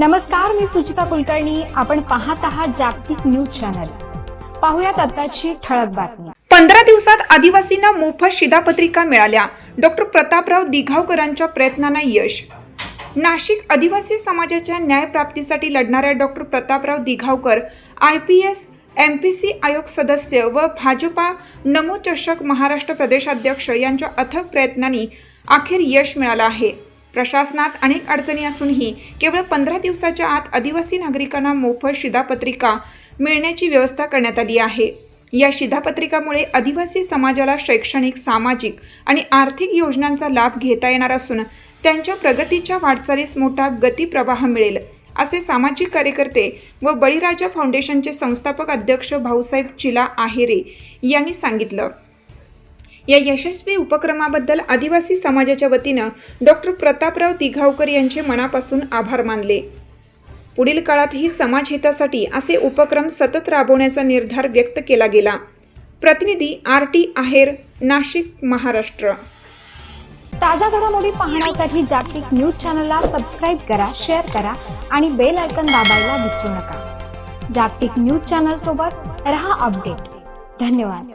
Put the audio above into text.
नमस्कार मी सुचिता कुलकर्णी. आपण पाहत आहात जागतिक न्यूज चॅनल. पाहुयात आताची ठळक बातमी. पंधरा दिवसात आदिवासींना मोफत शिधापत्रिका मिळाल्या. डॉक्टर प्रतापराव दिघावकरांच्या प्रयत्नांना यश. नाशिक आदिवासी समाजाच्या न्यायप्राप्तीसाठी लढणाऱ्या doctor Prataprao Dighavkar I P S M P C आयोग सदस्य व भाजपा नमो चषक महाराष्ट्र प्रदेशाध्यक्ष यांच्या अथक प्रयत्नांनी अखेर यश मिळालं आहे. प्रशासनात अनेक अडचणी असूनही केवळ पंधरा दिवसाच्या आत आदिवासी नागरिकांना मोफत शिधापत्रिका मिळण्याची व्यवस्था करण्यात आली आहे. या शिधापत्रिकामुळे आदिवासी समाजाला शैक्षणिक सामाजिक आणि आर्थिक योजनांचा लाभ घेता येणार असून त्यांच्या प्रगतीच्या वाटचालीस मोठा गतीप्रवाह मिळेल असे सामाजिक कार्यकर्ते व बळीराजा फाउंडेशनचे संस्थापक अध्यक्ष भाऊसाहेब चिला आहेरे यांनी सांगितलं. या यशस्वी उपक्रमाबद्दल आदिवासी समाजाच्या वतीनं डॉक्टर प्रतापराव दिघावकर यांचे मनापासून आभार मानले. पुढील काळातही समाज हितासाठी असे उपक्रम सतत राबवण्याचा निर्धार व्यक्त केला गेला. प्रतिनिधी आर टी आहेर नाशिक महाराष्ट्र. ताज्या घडामोडी पाहण्यासाठी जागतिक न्यूज चॅनलला सबस्क्राईब करा शेअर करा आणि बेल आयकन दाबायला विसरू नका. जागतिक न्यूज चॅनल सोबत रहा अपडेट. धन्यवाद.